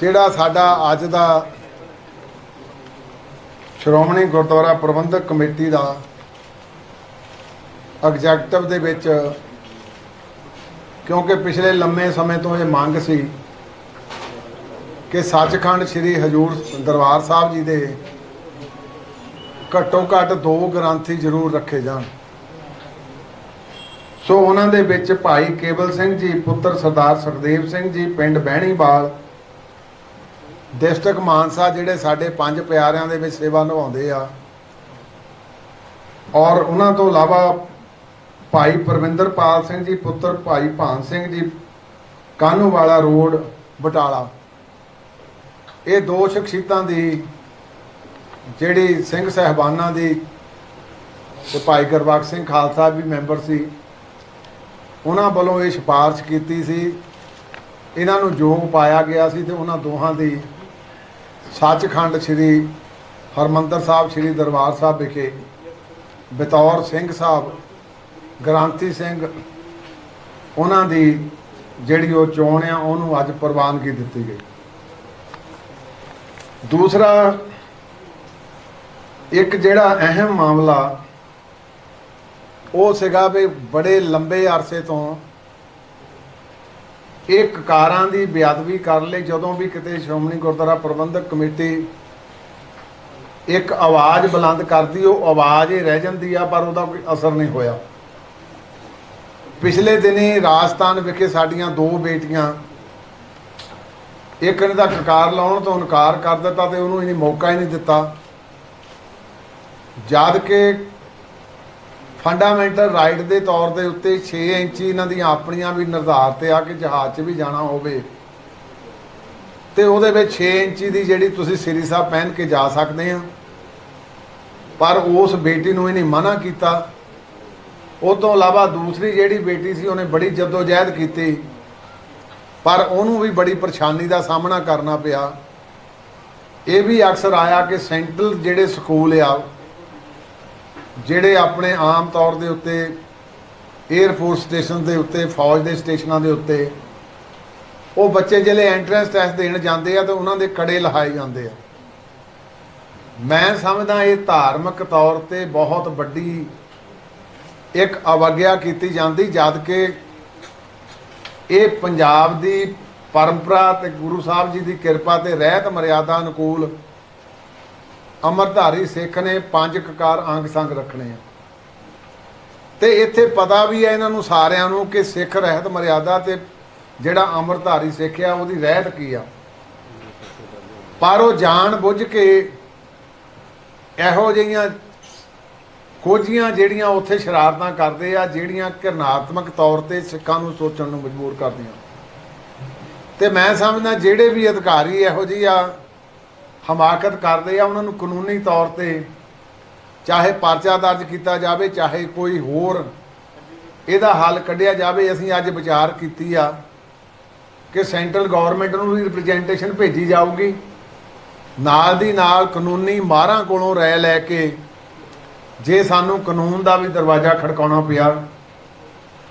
ਜਿਹੜਾ ਸਾਡਾ ਅੱਜ ਦਾ ਸ਼੍ਰੋਮਣੀ ਗੁਰਦੁਆਰਾ ਪ੍ਰਬੰਧਕ ਕਮੇਟੀ ਦਾ ਐਗਜ਼ੈਕਟਿਵ ਦੇ ਵਿੱਚ, ਕਿਉਂਕਿ ਪਿਛਲੇ ਲੰਮੇ ਸਮੇਂ ਤੋਂ ਇਹ ਮੰਗ ਸੀ ਕਿ ਸੱਚਖੰਡ ਸ੍ਰੀ ਹਜੂਰ ਦਰਬਾਰ ਸਾਹਿਬ ਜੀ ਦੇ ਘੱਟੋ ਘੱਟ ਦੋ ਗ੍ਰੰਥੀ ਜ਼ਰੂਰ ਰੱਖੇ ਜਾਣ। ਸੋ ਉਹਨਾਂ ਦੇ ਵਿੱਚ ਭਾਈ ਕੇਵਲ ਸਿੰਘ ਜੀ, ਪੁੱਤਰ ਸਰਦਾਰ ਸੁਖਦੇਵ ਸਿੰਘ ਜੀ, ਪਿੰਡ ਬਹਿਣੀਵਾਲ ਡਿਸਟ੍ਰਿਕਟ ਮਾਨਸਾ ਜਿਹੜੇ ਸਾਡੇ ਪੰਜ ਪਿਆਰਿਆਂ ਦੇ ਵਿੱਚ ਸੇਵਾ ਨਿਭਾਉਂਦੇ ਆ। ਔਰ ਉਹਨਾਂ ਤੋਂ ਇਲਾਵਾ ਭਾਈ ਪਰਵਿੰਦਰਪਾਲ ਸਿੰਘ ਜੀ, ਪੁੱਤਰ ਭਾਈ ਭਾਨ ਸਿੰਘ ਜੀ ਕਾਨੂੰਵਾਲਾ ਰੋਡ, ਬਟਾਲਾ। ਇਹ ਦੋ ਸ਼ਖਸੀਅਤਾਂ ਦੀ ਜਿਹੜੀ ਸਿੰਘ ਸਹਿਬਾਨਾਂ ਦੀ ਤੇ ਭਾਈ ਗੁਰਬਖਸ਼ ਸਿੰਘ ਖਾਲਸਾ ਵੀ ਮੈਂਬਰ ਸੀ। ਉਹਨਾਂ ਵੱਲੋਂ ਇਹ ਸਿਫਾਰਿਸ਼ ਕੀਤੀ ਸੀ। ਇਹਨਾਂ ਨੂੰ ਯੋਗ ਪਾਇਆ ਗਿਆ ਸੀ ਤੇ ਉਹਨਾਂ ਦੋਹਾਂ ਦੀ ਸੱਚਖੰਡ ਸ੍ਰੀ ਹਰਮੰਦਰ ਸਾਹਿਬ, ਸ੍ਰੀ ਦਰਬਾਰ ਸਾਹਿਬ ਵਿਖੇ ਬਤੌਰ ਸਿੰਘ ਸਾਹਿਬ ਗ੍ਰਾਂਤੀ ਸਿੰਘ, ਉਹਨਾਂ ਦੀ ਜਿਹੜੀ ਉਹ ਚੋਣ ਆ, ਉਹਨੂੰ ਅੱਜ ਪ੍ਰਵਾਨਗੀ ਦਿੱਤੀ ਗਈ। ਦੂਸਰਾ, ਇੱਕ ਜਿਹੜਾ ਅਹਿਮ ਮਾਮਲਾ, ਉਹ ਸੀਗਾ ਵੀ ਬੜੇ ਲੰਬੇ ਅਰਸੇ ਤੋਂ ਇਹ ਕਕਾਰਾਂ ਦੀ ਬੇਅਦਬੀ ਕਰਨ ਲਈ, ਜਦੋਂ ਵੀ ਕਿਤੇ ਸ਼੍ਰੋਮਣੀ ਗੁਰਦੁਆਰਾ ਪ੍ਰਬੰਧਕ ਕਮੇਟੀ ਇੱਕ ਆਵਾਜ਼ ਬੁਲੰਦ ਕਰਦੀ, ਉਹ ਆਵਾਜ਼ ਹੀ ਰਹਿ ਜਾਂਦੀ ਆ, ਪਰ ਉਹਦਾ ਕੋਈ ਅਸਰ ਨਹੀਂ ਹੋਇਆ। ਪਿਛਲੇ ਦਿਨੀ ਰਾਜਸਥਾਨ ਵਿਖੇ ਸਾਡੀਆਂ ਦੋ ਬੇਟੀਆਂ, ਇੱਕ ਨੇ ਦਾ ਕਕਾਰ ਲਾਉਣ ਤੋਂ ਇਨਕਾਰ ਕਰ ਦਿੱਤਾ ਤੇ ਉਹਨੂੰ ਇਹਨੇ ਮੌਕਾ ਹੀ ਨਹੀਂ ਦਿੱਤਾ। ਜਦ ਕਿ ਫੰਡਾਮੈਂਟਲ ਰਾਈਟ ਦੇ ਤੌਰ ਦੇ ਉੱਤੇ 6 ਇੰਚੀ ਇਹਨਾਂ ਦੀਆਂ ਆਪਣੀਆਂ ਵੀ ਨਿਰਧਾਰਤ ਆ ਕਿ ਜਹਾਜ਼ 'ਚ ਵੀ ਜਾਣਾ ਹੋਵੇ। ਤੇ ਉਹਦੇ ਵਿੱਚ 6 ਇੰਚੀ ਦੀ ਜਿਹੜੀ ਤੁਸੀਂ ਸ੍ਰੀ ਸਾਹਿਬ ਪਹਿਨ ਕੇ ਜਾ ਸਕਦੇ ਆ। ਪਰ ਉਸ ਬੇਟੀ ਨੂੰ ਇਹਨੇ ਮਨਾ ਕੀਤਾ। ਉਹ ਤੋਂ ਇਲਾਵਾ ਦੂਸਰੀ ਜਿਹੜੀ ਬੇਟੀ ਸੀ, ਉਹਨੇ ਬੜੀ ਜਦੋਜਹਿਦ ਕੀਤੀ। ਪਰ ਉਹਨੂੰ ਵੀ ਬੜੀ ਪਰੇਸ਼ਾਨੀ ਦਾ ਸਾਹਮਣਾ ਕਰਨਾ ਪਿਆ। ਇਹ ਵੀ ਅਕਸਰ ਆਇਆ ਕਿ ਸੈਂਟਰਲ ਜਿਹੜੇ ਸਕੂਲ ਆ ਜਿਹੜੇ ਆਪਣੇ ਆਮ ਤੌਰ ਦੇ ਉੱਤੇ 에ਅਰ ਫੋਰਸ ਸਟੇਸ਼ਨ ਦੇ ਉੱਤੇ, ਫੌਜ ਦੇ ਸਟੇਸ਼ਨਾਂ ਦੇ ਉੱਤੇ, ਉਹ ਬੱਚੇ ਜਿਹੜੇ ਐਂਟਰੈਂਸ ਟੈਸਟ ਦੇਣ ਜਾਂਦੇ ਆ ਤਾਂ ਉਹਨਾਂ ਦੇ ਕੜੇ ਲਹਾਏ ਜਾਂਦੇ ਆ। ਮੈਂ ਸਮਝਦਾ ਇਹ ਧਾਰਮਿਕ ਤੌਰ ਤੇ ਬਹੁਤ ਵੱਡੀ ਇੱਕ ਅਵਗਿਆ ਕੀਤੀ ਜਾਂਦੀ, ਜਦ ਕਿ ਇਹ ਪੰਜਾਬ ਦੀ ਪਰੰਪਰਾ ਤੇ ਗੁਰੂ ਸਾਹਿਬ ਜੀ ਦੀ ਕਿਰਪਾ ਤੇ ਰਹਿਤ ਮਰਿਆਦਾ ਅਨੁਕੂਲ ਅਮਰਧਾਰੀ ਸਿੱਖ ਨੇ ਪੰਜ ਕਕਾਰ ਅੰਗ ਸੰਗ ਰੱਖਣੇ ਆ। ਤੇ ਇੱਥੇ ਪਤਾ ਵੀ ਹੈ ਇਹਨਾਂ ਨੂੰ ਸਾਰਿਆਂ ਨੂੰ ਕਿ ਸਿੱਖ ਰਹਿਤ ਮਰਿਆਦਾ ਤੇ ਜਿਹੜਾ ਅਮਰਧਾਰੀ ਸਿੱਖ ਆ, ਉਹਦੀ ਰਹਿਤ ਕੀ ਆ। ਪਰ ਉਹ ਜਾਣ ਬੁੱਝ ਕੇ ਇਹੋ ਜਿਹੀਆਂ ਕੋਝੀਆਂ ਜਿਹੜੀਆਂ ਉੱਥੇ ਸ਼ਰਾਰਤਾਂ ਕਰਦੇ ਆ, ਜਿਹੜੀਆਂ ਕਿਰਨਾਤਮਕ ਤੌਰ ਤੇ ਸਿੱਖਾਂ ਨੂੰ ਸੋਚਣ ਨੂੰ ਮਜਬੂਰ ਕਰਦੀਆਂ। ਤੇ ਮੈਂ ਸਮਝਦਾ ਜਿਹੜੇ ਵੀ ਅਧਿਕਾਰੀ ਇਹੋ ਜਿਹੀ ਆ ਹਮਾਕਤ ਕਰਦੇ ਆ, ਉਹਨਾਂ ਨੂੰ ਕਾਨੂੰਨੀ ਤੌਰ ਤੇ ਚਾਹੇ ਪਰਚਾ ਦਰਜ ਕੀਤਾ ਜਾਵੇ, ਚਾਹੇ ਕੋਈ ਹੋਰ ਇਹਦਾ ਹੱਲ ਕੱਢਿਆ ਜਾਵੇ, ਅਸੀਂ ਅੱਜ ਵਿਚਾਰ ਕੀਤੀ ਆ ਕਿ ਸੈਂਟਰਲ ਗਵਰਨਮੈਂਟ ਨੂੰ ਵੀ ਰਿਪਰੈਜ਼ੈਂਟੇਸ਼ਨ ਭੇਜੀ ਜਾਊਗੀ। ਨਾਲ ਦੀ ਨਾਲ ਕਾਨੂੰਨੀ ਮਾਹਰਾਂ ਕੋਲੋਂ ਰਾਇ ਲੈ ਕੇ ਜੇ ਸਾਨੂੰ ਕਾਨੂੰਨ ਦਾ ਵੀ ਦਰਵਾਜ਼ਾ ਖੜਕਾਉਣਾ ਪਿਆ,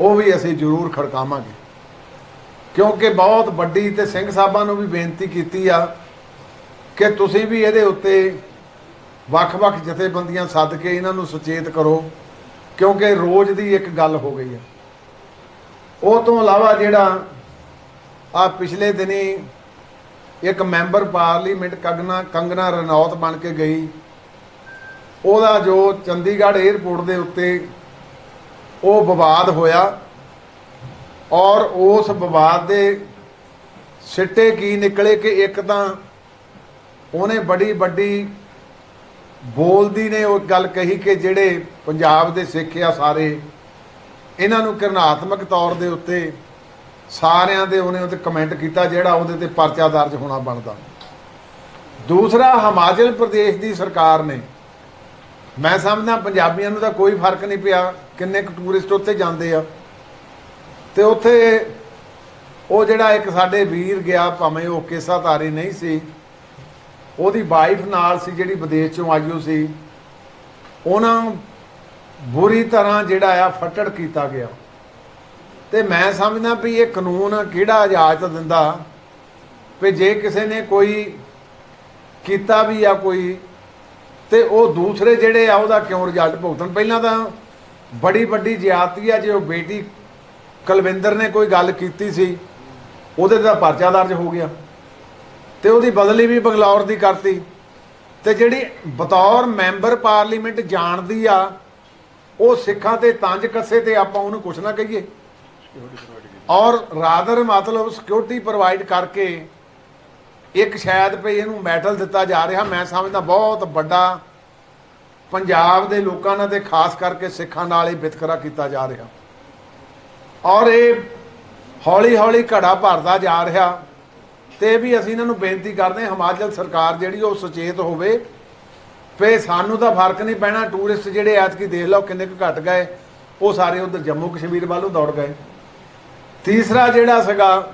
ਉਹ ਵੀ ਅਸੀਂ ਜ਼ਰੂਰ ਖੜਕਾਵਾਂਗੇ। ਕਿਉਂਕਿ ਬਹੁਤ ਵੱਡੀ ਤੇ ਸਿੰਘ ਸਾਹਿਬਾਂ ਨੂੰ ਵੀ ਬੇਨਤੀ ਕੀਤੀ ਆ ਕਿ ਤੁਸੀਂ ਵੀ ਇਹਦੇ ਉੱਤੇ ਵੱਖ-ਵੱਖ ਜਥੇਬੰਦੀਆਂ ਸੱਦ ਕੇ ਇਹਨਾਂ ਨੂੰ ਸੁਚੇਤ ਕਰੋ, ਕਿਉਂਕਿ ਰੋਜ਼ ਦੀ ਇੱਕ ਗੱਲ ਹੋ ਗਈ ਹੈ। ਉਹ ਤੋਂ ਇਲਾਵਾ ਜਿਹੜਾ ਆ ਪਿਛਲੇ ਦਿਨੀ ਇੱਕ ਮੈਂਬਰ ਪਾਰਲੀਮੈਂਟ ਕੰਗਨਾ ਕੰਗਨਾ ਰਣੌਤ ਬਣ ਕੇ ਗਈ, ਉਹਦਾ ਜੋ ਚੰਡੀਗੜ੍ਹ 에ਅਰਪੋਰਟ ਦੇ ਉੱਤੇ ਉਹ ਵਿਵਾਦ ਹੋਇਆ ਔਰ ਉਸ ਵਿਵਾਦ ਦੇ ਸਿੱਟੇ ਕੀ ਨਿਕਲੇ ਕਿ ਇੱਕ ਤਾਂ ਉਹਨੇ ਬੜੀ ਵੱਡੀ ਬੋਲਦੀ ਨੇ ਉਹ ਗੱਲ ਕਹੀ ਕਿ ਜਿਹੜੇ ਪੰਜਾਬ ਦੇ ਸਿੱਖ ਆ ਸਾਰੇ, ਇਹਨਾਂ ਨੂੰ ਕਿਰਨਾਤਮਕ ਤੌਰ ਦੇ ਉੱਤੇ ਸਾਰਿਆਂ ਦੇ ਉਹਨੇ ਉੱਤੇ ਕਮੈਂਟ ਕੀਤਾ ਜਿਹੜਾ ਉਹਦੇ ਤੇ ਪਰਚਾ ਦਰਜ ਹੋਣਾ ਬਣਦਾ। ਦੂਸਰਾ, ਹਿਮਾਚਲ ਪ੍ਰਦੇਸ਼ ਦੀ ਸਰਕਾਰ ਨੇ, ਮੈਂ ਸਮਝਦਾ ਪੰਜਾਬੀਆਂ ਨੂੰ ਤਾਂ ਕੋਈ ਫ਼ਰਕ ਨਹੀਂ ਪਿਆ ਕਿੰਨੇ ਕੁ ਟੂਰਿਸਟ ਉੱਥੇ ਜਾਂਦੇ ਆ। ਤੇ ਉੱਥੇ ਉਹ ਜਿਹੜਾ ਇੱਕ ਸਾਡੇ ਵੀਰ ਗਿਆ, ਭਾਵੇਂ ਉਹ ਕੇਸਾ ਤਾਰੀ ਨਹੀਂ ਸੀ ਉਹਦੀ ਵਾਈਫ ਨਾਲ ਸੀ, ਜਿਹੜੀ ਵਿਦੇਸ਼ ਚੋਂ ਆਈ ਹੋ ਸੀ। ਉਹਨਾਂ ਨੂੰ ਬੁਰੀ ਤਰ੍ਹਾਂ ਜਿਹੜਾ ਆ, ਫੱਟੜ ਕੀਤਾ ਗਿਆ। ਤੇ ਮੈਂ ਸਮਝਦਾ ਵੀ ਇਹ ਕਾਨੂੰਨ ਕਿਹੜਾ ਇਜਾਜ਼ਤ ਦਿੰਦਾ? ਵੀ ਜੇ ਕਿਸੇ ਨੇ ਕੋਈ ਕੀਤਾ ਵੀ ਆ ਕੋਈ, ਤੇ ਉਹ ਦੂਸਰੇ ਜਿਹੜੇ ਆ, ਉਹਦਾ ਕਿਉਂ ਰਿਜ਼ਲਟ ਭੁਗਤਣ? ਪਹਿਲਾਂ ਤਾਂ ਬੜੀ ਵੱਡੀ ਜ਼ਿਆਦਤੀ ਆ, ਜੇ ਉਹ ਬੇਟੀ ਕੁਲਵਿੰਦਰ ਨੇ ਕੋਈ ਗੱਲ ਕੀਤੀ ਸੀ, ਉਹਦੇ ਤੇ ਤਾਂ ਪਰਚਾ ਦਰਜ ਹੋ ਗਿਆ। ਤੇ ਉਹਦੀ ਬਦਲੀ ਵੀ ਬੰਗਲੌਰ ਦੀ ਕਰਤੀ। ਤੇ ਜਿਹੜੀ ਬਤੌਰ ਮੈਂਬਰ ਪਾਰਲੀਮੈਂਟ ਜਾਣਦੀ ਆ, ਉਹ ਸਿੱਖਾਂ ਤੇ ਤੰਜ ਕੱਸੇ ਤੇ ਆਪਾਂ ਉਹਨੂੰ ਕੁਛ ਨਾ ਕਹੀਏ। ਔਰ ਰਾਦਰ ਮਤਲਬ ਸਿਕਿਉਰਿਟੀ ਪ੍ਰੋਵਾਈਡ ਕਰਕੇ ਇੱਕ ਸ਼ਾਇਦ ਭਈ ਇਹਨੂੰ ਮੈਡਲ ਦਿੱਤਾ ਜਾ ਰਿਹਾ। ਮੈਂ ਸਮਝਦਾ ਬਹੁਤ ਵੱਡਾ ਪੰਜਾਬ ਦੇ ਲੋਕਾਂ ਨਾਲ ਤੇ ਖਾਸ ਕਰਕੇ ਸਿੱਖਾਂ ਨਾਲ ਹੀ ਵਿਤਕਰਾ ਕੀਤਾ ਜਾ ਰਿਹਾ। ਔਰ ਇਹ ਹੌਲੀ ਹੌਲੀ ਘੜਾ ਭਰਦਾ ਜਾ ਰਿਹਾ। ਤੇ ਵੀ ਅਸੀਂ ਇਹਨਾਂ ਨੂੰ ਬੇਨਤੀ ਕਰਦੇ ਹਾਂ, ਹਿਮਾਚਲ ਸਰਕਾਰ ਜਿਹੜੀ ਉਹ ਸੁਚੇਤ ਹੋਵੇ। ਪੇ ਸਾਨੂੰ ਤਾਂ ਫ਼ਰਕ ਨਹੀਂ ਪੈਣਾ, ਟੂਰਿਸਟ ਜਿਹੜੇ ਐਤਕੀ ਦੇਖ ਲਓ ਕਿੰਨੇ ਕੁ ਘਟ ਗਏ, ਉਹ ਸਾਰੇ ਉਧਰ ਜੰਮੂ ਕਸ਼ਮੀਰ ਵੱਲੋਂ ਦੌੜ ਗਏ। ਤੀਸਰਾ ਜਿਹੜਾ ਸੀਗਾ,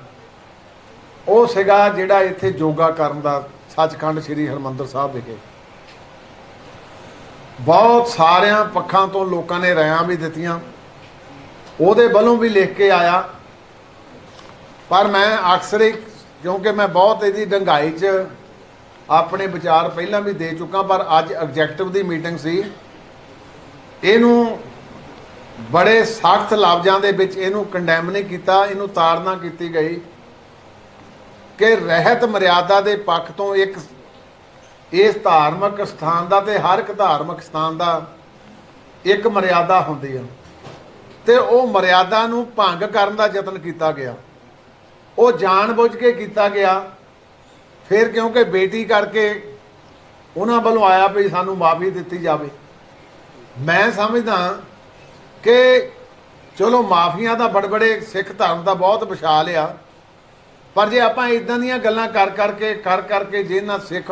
ਉਹ ਸੀਗਾ ਜਿਹੜਾ ਇੱਥੇ ਯੋਗਾ ਕਰਨ ਦਾ ਸੱਚਖੰਡ ਸ੍ਰੀ ਹਰਮੰਦਰ ਸਾਹਿਬ ਵਿਖੇ। ਬਹੁਤ ਸਾਰਿਆਂ ਪੱਖਾਂ ਤੋਂ ਲੋਕਾਂ ਨੇ ਰਾਇਆਂ ਵੀ ਦਿੱਤੀਆਂ। ਉਹਦੇ ਵੱਲੋਂ ਵੀ ਲਿਖ ਕੇ ਆਇਆ। ਪਰ ਮੈਂ ਅਕਸਰ ਹੀ ਕਿਉਂਕਿ ਮੈਂ ਬਹੁਤ ਇਹਦੀ ਡੰਗਾਈ 'ਚ ਆਪਣੇ ਵਿਚਾਰ ਪਹਿਲਾਂ ਵੀ ਦੇ ਚੁੱਕਾ, ਪਰ ਅੱਜ ਐਗਜ਼ੈਕਟਿਵ ਦੀ ਮੀਟਿੰਗ ਸੀ। ਇਹਨੂੰ ਬੜੇ ਸਖਤ ਲਫ਼ਜ਼ਾਂ ਦੇ ਵਿੱਚ ਇਹਨੂੰ ਕੰਡੈਮ ਨਹੀਂ ਕੀਤਾ, ਇਹਨੂੰ ਤਾੜਨਾ ਕੀਤੀ ਗਈ ਕਿ ਰਹਿਤ ਮਰਿਆਦਾ ਦੇ ਪੱਖ ਤੋਂ ਇੱਕ ਇਸ ਧਾਰਮਿਕ ਸਥਾਨ ਦਾ ਤੇ ਹਰ ਇੱਕ ਧਾਰਮਿਕ ਸਥਾਨ ਦਾ ਇੱਕ ਮਰਿਆਦਾ ਹੁੰਦੀ ਹੈ ਤੇ ਉਹ ਮਰਿਆਦਾ ਨੂੰ ਭੰਗ ਕਰਨ ਦਾ ਯਤਨ ਕੀਤਾ ਗਿਆ। ਉਹ ਜਾਣਬੁੱਝ ਕੇ ਕੀਤਾ ਗਿਆ। ਫਿਰ ਕਿਉਂਕਿ ਬੇਟੀ ਕਰਕੇ ਉਹਨਾਂ ਵੱਲੋਂ ਆਇਆ ਵੀ ਸਾਨੂੰ ਮਾਫੀ ਦਿੱਤੀ ਜਾਵੇ। ਮੈਂ ਸਮਝਦਾ ਕਿ ਚਲੋ ਮਾਫੀਆਂ ਦਾ ਬੜਬੜੇ, ਸਿੱਖ ਧਰਮ ਦਾ ਬਹੁਤ ਵਿਸ਼ਾਲ ਆ। ਪਰ ਜੇ ਆਪਾਂ ਇਦਾਂ ਦੀਆਂ ਗੱਲਾਂ ਕਰ ਕਰਕੇ ਕਰ ਕਰਕੇ ਜਿਹਨਾਂ ਸਿੱਖ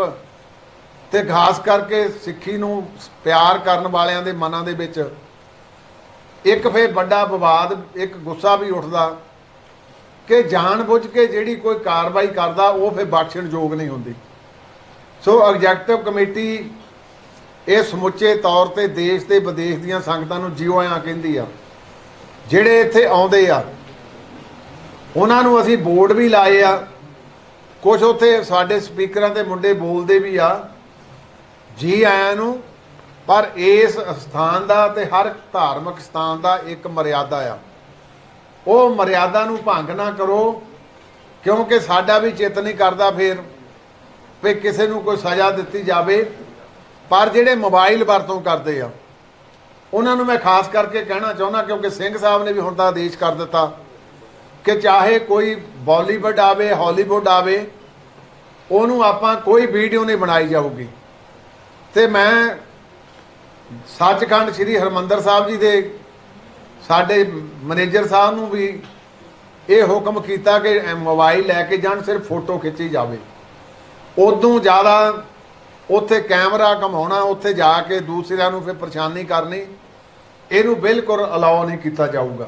ਤੇ ਖਾਸ ਕਰਕੇ ਸਿੱਖੀ ਨੂੰ ਪਿਆਰ ਕਰਨ ਵਾਲਿਆਂ ਦੇ ਮਨਾਂ ਦੇ ਵਿੱਚ ਇੱਕ ਫੇਰ ਵੱਡਾ ਵਿਵਾਦ, ਇੱਕ ਗੁੱਸਾ ਵੀ ਉੱਠਦਾ। ਕਿ ਜਾਣਬੁੱਝ ਕੇ ਜਿਹੜੀ ਕੋਈ ਕਾਰਵਾਈ ਕਰਦਾ, ਉਹ ਫੇਰ ਬਖਸ਼ਣਯੋਗ ਨਹੀਂ ਹੁੰਦੀ। ਸੋ ਐਗਜ਼ੈਕਟਿਵ ਕਮੇਟੀ ਇਹ ਸਮੁੱਚੇ ਤੌਰ ਤੇ ਦੇਸ਼ ਤੇ ਵਿਦੇਸ਼ ਦੀਆਂ ਸੰਗਤਾਂ ਨੂੰ ਜਿਉ ਆਇਆਂ ਕਹਿੰਦੀ ਆ। ਜਿਹੜੇ ਇੱਥੇ ਆਉਂਦੇ ਆ, ਉਹਨਾਂ ਨੂੰ ਅਸੀਂ ਬੋਰਡ ਵੀ ਲਾਏ ਆ। ਕੁਝ ਉੱਥੇ ਸਾਡੇ ਸਪੀਕਰਾਂ ਦੇ ਮੁੰਡੇ ਬੋਲਦੇ ਵੀ ਆ, ਜੀ ਆਇਆਂ ਨੂੰ, ਪਰ ਇਸ ਸਥਾਨ ਦਾ ਤੇ ਹਰ ਧਾਰਮਿਕ ਸਥਾਨ ਦਾ ਇੱਕ ਮਰਿਆਦਾ ਆ। ਉਹ ਮਰਿਆਦਾ ਨੂੰ ਭੰਗ ਨਾ ਕਰੋ, ਕਿਉਂਕਿ ਸਾਡਾ ਵੀ ਚਿੱਤ ਨਹੀਂ ਕਰਦਾ ਫੇਰ ਵੀ ਕਿਸੇ ਨੂੰ ਕੋਈ ਸਜ਼ਾ ਦਿੱਤੀ ਜਾਵੇ। ਪਰ ਜਿਹੜੇ ਮੋਬਾਈਲ ਵਰਤੋਂ ਕਰਦੇ ਆ, ਉਹਨਾਂ ਨੂੰ ਮੈਂ ਖਾਸ ਕਰਕੇ ਕਹਿਣਾ ਚਾਹੁੰਦਾ, ਕਿਉਂਕਿ ਸਿੰਘ ਸਾਹਿਬ ਨੇ ਵੀ ਹੁਣ ਤਾਂ ਆਦੇਸ਼ ਕਰ ਦਿੱਤਾ ਕਿ ਚਾਹੇ ਕੋਈ ਬਾਲੀਵੁੱਡ ਆਵੇ, ਹਾਲੀਵੁੱਡ ਆਵੇ, ਉਹਨੂੰ ਆਪਾਂ ਕੋਈ ਵੀਡੀਓ ਨਹੀਂ ਬਣਾਈ ਜਾਊਗੀ। ਤੇ ਮੈਂ ਸੱਚਖੰਡ ਸ੍ਰੀ ਹਰਮੰਦਰ ਸਾਹਿਬ ਜੀ ਦੇ ਸਾਡੇ ਮੈਨੇਜਰ ਸਾਹਿਬ ਨੂੰ ਵੀ ਇਹ ਹੁਕਮ ਕੀਤਾ ਕਿ ਮੋਬਾਈਲ ਲੈ ਕੇ ਜਾਣ, ਸਿਰਫ ਫੋਟੋ ਖਿੱਚੀ ਜਾਵੇ। ਉਦੋਂ ਜ਼ਿਆਦਾ ਉੱਥੇ ਕੈਮਰਾ ਘਮਾਉਣਾ, ਉੱਥੇ ਜਾ ਕੇ ਦੂਸਰਿਆਂ ਨੂੰ ਫਿਰ ਪਰੇਸ਼ਾਨੀ ਕਰਨੀ, ਇਹਨੂੰ ਬਿਲਕੁਲ ਅਲਾਉ ਨਹੀਂ ਕੀਤਾ ਜਾਊਗਾ।